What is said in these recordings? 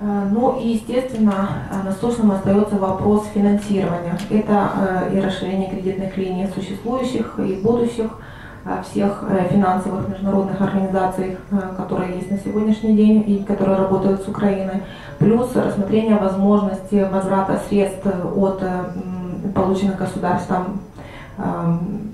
Э, Ну и, естественно, э, насущным остается вопрос финансирования. Это э, и расширение кредитных линий существующих и будущих всех финансовых международных организаций, которые есть на сегодняшний день и которые работают с Украиной, плюс рассмотрение возможности возврата средств от полученных государством эм,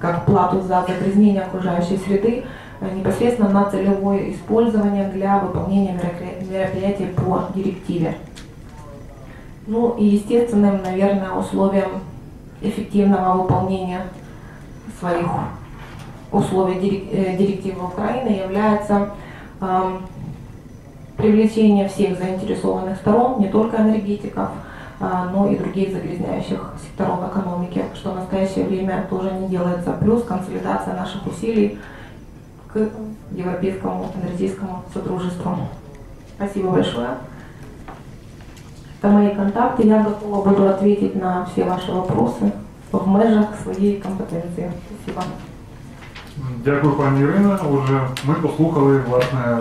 как плату за загрязнение окружающей среды непосредственно на целевое использование для выполнения меропри- мероприятий по директиве. Ну и естественным, наверное, условием эффективного выполнения своих условий э, директивы Украины является эм, привлечение всех заинтересованных сторон, не только энергетиков, а, но и других загрязняющих секторов экономики, что в настоящее время тоже не делается. Плюс консолидация наших усилий к Европейскому энергетическому сотрудничеству. Спасибо большое. Это мои контакты. Я готова буду ответить на все ваши вопросы в межах своей компетенции. Спасибо. Дякую, пані Ірина. Отже, ми послухали власне е,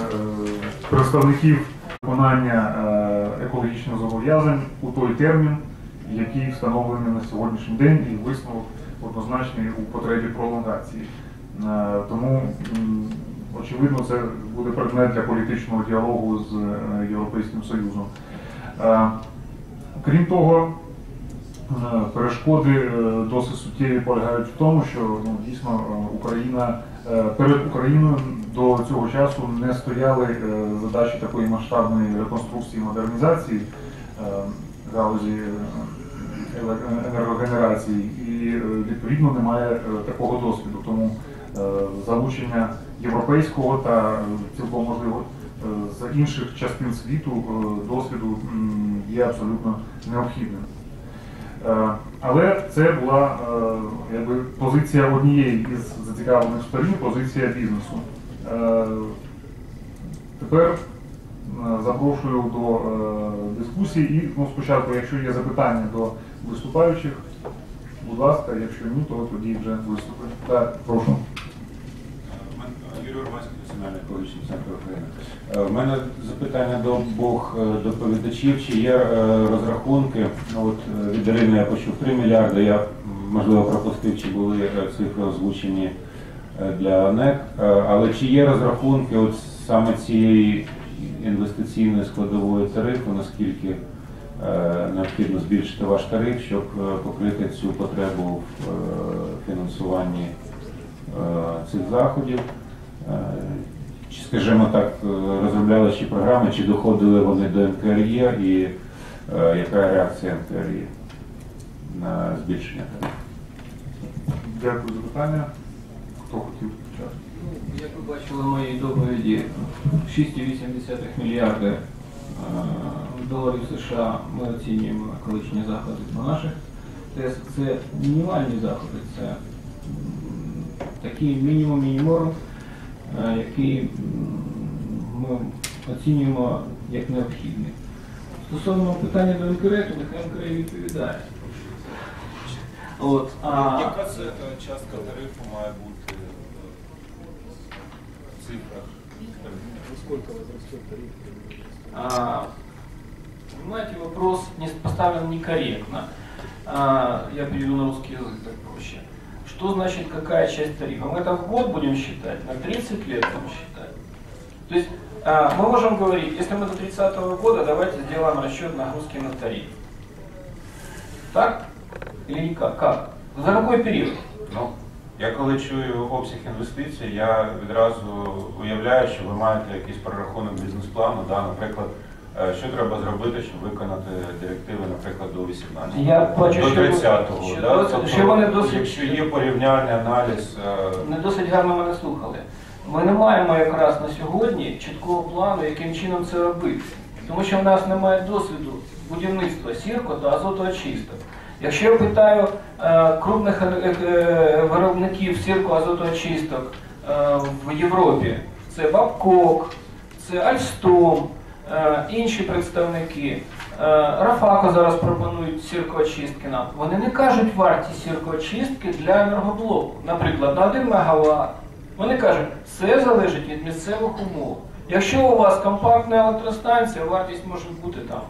представників виконання е, екологічних зобов'язань у той термін, який встановлений на сьогоднішній день, і висновок однозначний у потребі пролонгації. Е, Тому, очевидно, це буде предмет для політичного діалогу з е, Європейським Союзом. Е, Крім того, Перешкоди досить суттєві полягають в тому, що ну, дійсно Україна перед Україною до цього часу не стояли задачі такої масштабної реконструкції і модернізації галузі енергогенерації, і відповідно немає такого досвіду. Тому залучення європейського та е, цілком можливо е, з інших частин світу е, досвіду є абсолютно необхідним. Е, Але це була е, якби, позиція однієї із зацікавлених сторін, позиція бізнесу. Е, Тепер е, запрошую до е, дискусії і ну, спочатку, якщо є запитання до виступаючих, будь ласка, якщо ні, то тоді вже виступи. Так, прошу. Юрій Урбанський, Національний екологічний центр України. Е, У мене запитання до обох е, доповідачів. Чи є е, розрахунки? Ну, от е, від Ірини я почув 3 мільярди, я можливо пропустив, чи були е, цифри озвучені е, для НЕК. Е, Але чи є розрахунки от саме цієї інвестиційної складової тарифу, наскільки е, необхідно збільшити ваш тариф, щоб е, покрити цю потребу в е, фінансуванні е, цих заходів? Е, Чи, скажімо так, е, розробляли чи програми, чи доходили вони до НКРЄ і е, яка реакція НКРЄ на збільшення тарифу? Дякую за питання. Хто хотів почати? Ну, Як ви бачили в моїй доповіді, 6,8 мільярди е, доларів США ми оцінюємо екологічні заходи на наших ТЕС. Це мінімальні заходи, це такий мінімум мінімум, е, який ми оцінюємо як необхідний. Стосовно питання до НКР, то нехай НКР відповідає. От, а... Яка це е, частка тарифу має бути е, в цифрах? А, Понимаете, вопрос не поставлен некорректно. А, Я перейду на русский язык так проще. Что значит какая часть тарифа? Мы это в год будем считать, на 30 лет будем считать. То есть а, мы можем говорить, если мы до 30 года, давайте сделаем расчет нагрузки на тариф. Так? Или никак? Как? За какой период? Ну, я коли чую обсяг інвестицій, я відразу уявляю, що ви маєте якийсь прорахунок бізнес-плану, да, наприклад, е, Що треба зробити, щоб виконати директиви, наприклад, до 18 Я бачу, до 30-го. що Да? Тобто, що вони досить- Якщо є порівняльний аналіз, е, не досить гарно мене слухали. Ми не маємо якраз на сьогодні чіткого плану, яким чином це робити. Тому що в нас немає досвіду будівництва сірко та азотоочисток. Якщо я питаю е, крупних е, е, виробників сірко азотоочисток е, в Європі, це Бабкок, це Альстом, е, інші представники. Е, Рафако зараз пропонують сіркоочистки нам. Вони не кажуть вартість сіркоочистки для енергоблоку. Наприклад, на 1 МВт. Вони кажуть, все залежить від місцевих умов. Якщо у вас компактна електростанція, вартість може бути там,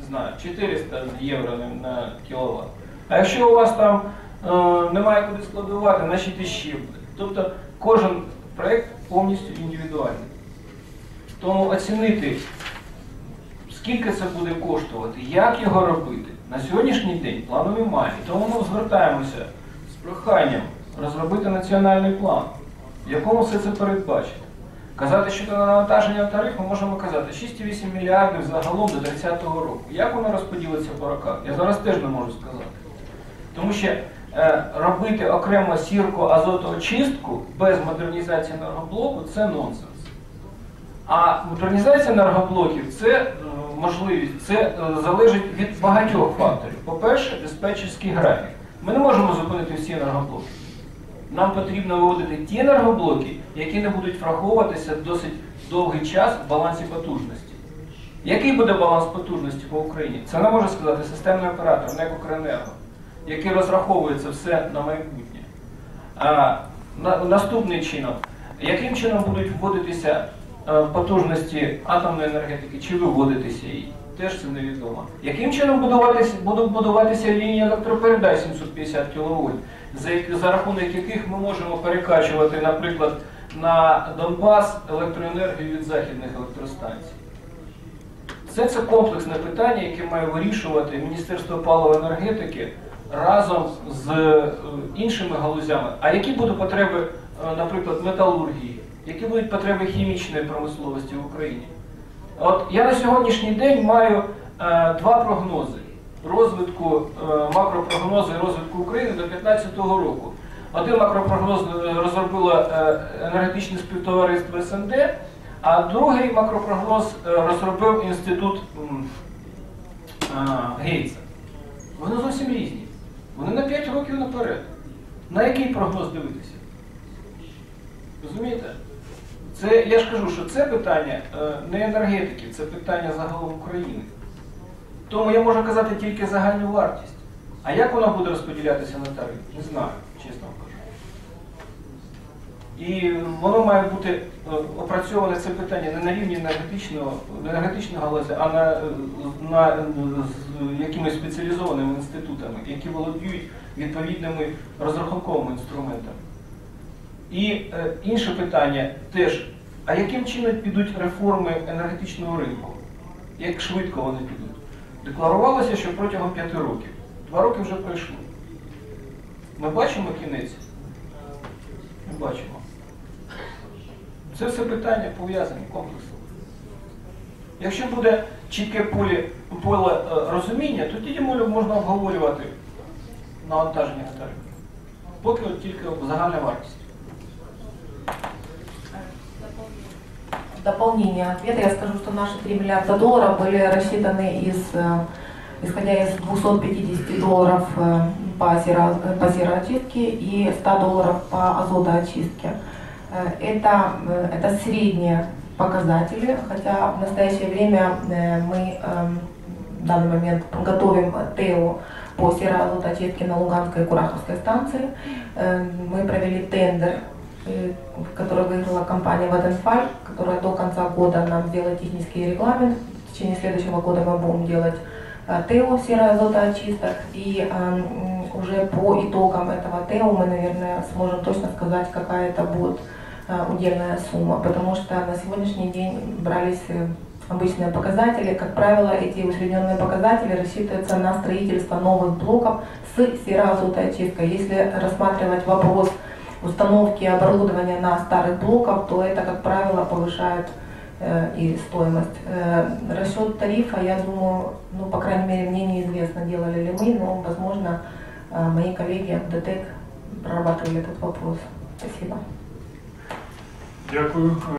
не знаю, 400 євро на- кіловат. А якщо у вас там е, немає куди складувати, значить і ще буде. Тобто кожен проєкт повністю індивідуальний. Тому оцінити, скільки це буде коштувати, як його робити, на сьогоднішній день плану немає. Тому ми звертаємося з проханням розробити національний план, в якому все це передбачити. Казати, що це навантаження тариф, ми можемо казати 6,8 мільярдів загалом до 30-го року. Як воно розподілиться по роках? Я зараз теж не можу сказати. Тому що е, робити окремо сірку азотоочистку без модернізації енергоблоку це нонсенс. А модернізація енергоблоків це е, можливість, це е, залежить від багатьох факторів. По-перше, диспетчерський графік. Ми не можемо зупинити всі енергоблоки. Нам потрібно виводити ті енергоблоки, які не будуть враховуватися досить довгий час в балансі потужності. Який буде баланс потужності по Україні? Це не може сказати системний оператор НЕК «Укренерго», який розраховує це все на майбутнє. А, на, наступний чином, яким чином будуть вводитися потужності атомної енергетики, чи виводитися її? Теж це невідомо. Яким чином будуватися, будуть будуватися лінії електропередач 750 кВт, за, за рахунок яких ми можемо перекачувати, наприклад, на Донбас електроенергію від західних електростанцій? Все це комплексне питання, яке має вирішувати Міністерство паливо-енергетики разом з е, іншими галузями. А які будуть потреби, е, наприклад, металургії, які будуть потреби хімічної промисловості в Україні? От я на сьогоднішній день маю е, два прогнози розвитку, е, макропрогнози розвитку України до 2015 року. Один макропрогноз е, розробило е, енергетичне співтовариство СНД, а другий макропрогноз е, розробив інститут а, Гейтса. Вони зовсім різні. Вони на 5 років наперед. На який прогноз дивитися? Розумієте? Це, я ж кажу, що це питання е, не енергетики, це питання загалом України. Тому я можу казати тільки загальну вартість. А як вона буде розподілятися на тариф? Не знаю, чесно кажу. І воно має бути е, опрацьоване це питання не на рівні енергетичного, енергетичного галузі, а на, е, на, з якимись спеціалізованими інститутами, які володіють відповідними розрахунковими інструментами. І е, інше питання теж, а яким чином підуть реформи енергетичного ринку? Як швидко вони підуть? Декларувалося, що протягом п'яти років. Два роки вже пройшло. Ми бачимо кінець? Ми бачимо. Це все питання пов'язані комплексно. Якщо буде чітке поле, поле е, розуміння, то тоді можна обговорювати навантаження на тариф. Поки тільки загальна вартість. Дополнение ответа я скажу, что наши 3 миллиарда долларов были рассчитаны из, э, исходя из 250 долларов э, по, зеро, и 100 долларов по азотоочистке. Э, Это, это средние показатели, хотя в настоящее время мы в данный момент готовим ТЭО по сероазотоочистке на Луганской и Кураховской станции. Мы провели тендер который выиграла компания Vattenfall, которая до конца года нам сделает технический регламент. В течение следующего года мы будем делать э, ТЭО сероазотоочисток. И эм, м, уже по итогам этого ТЭО мы, наверное, сможем точно сказать, какая это будет э, удельная сумма. Потому что на сегодняшний день брались э, обычные показатели. Как правило, эти усредненные показатели рассчитываются на строительство новых блоков с сероазотоочисткой. Если рассматривать вопрос установки оборудования на старых блоков, то это, как правило, повышает э, и стоимость. Э, расчет тарифа, я думаю, ну, по крайней мере, мне неизвестно, делали ли мы, но, возможно, э, мои коллеги ДТЭК прорабатывали этот вопрос. Спасибо. Дякую.